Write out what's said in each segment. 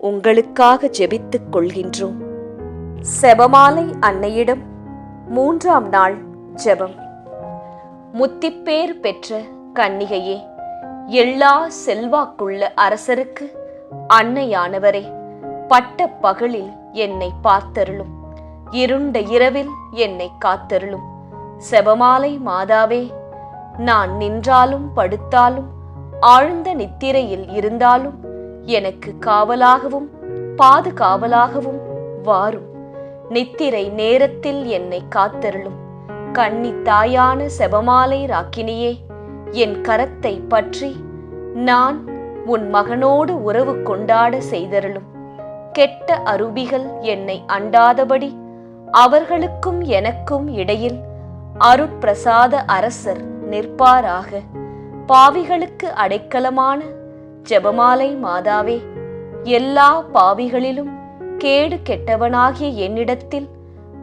உங்களுக்காக ஜெபித்துக் கொள்கின்றோம். செபமாலை அன்னையிடம் மூன்றாம் நாள் ஜெபம். முத்திப்பேர் பெற்ற கன்னிகையே எல்லா செல்வாக்குள்ள அரசருக்கு அன்னையானவரே பட்ட பகலில் என்னை பார்த்தருளும். இருண்ட இரவில் என்னை காத்தருளும். செபமாலை மாதாவே நான் நின்றாலும் படுத்தாலும் ஆழ்ந்த நித்திரையில் இருந்தாலும் எனக்கு காவலாகவும் பாதுகாவலாகவும் வாரும். நித்திரை நேரத்தில் என்னை காத்தருளும். கன்னி தாயான செபமாலை ராக்கினியே என் கரத்தை பற்றி நான் உன் மகனோடு உறவு கொண்டாட செய்தருளும். கெட்ட அருபிகள் என்னை அண்டாதபடி அவர்களுக்கும் எனக்கும் இடையில் அருட்பிரசாத அரசர் நிற்பாராக. பாவிகளுக்கு அடைக்கலமான ஜெபமாலை மாதாவே எல்லா பாவிகளிலும் கேடு கெட்டவனாகிய என்னிடத்தில்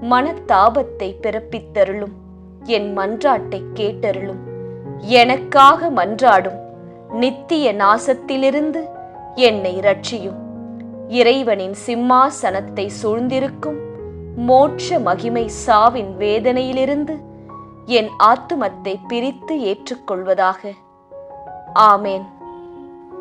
மனத்தாபத்தை பிறப்பித்தருளும். என் மன்றாட்டை கேட்டருளும். எனக்காக மன்றாடும். நித்திய நாசத்திலிருந்து என்னை ரட்சியும் இறைவனின் சிம்மாசனத்தை சூழ்ந்திருக்கும். மோட்ச மகிமை சாவின் வேதனையிலிருந்து என் ஆத்துமத்தை பிரித்து ஏற்றுக்கொள்வதாக. ஆமேன்.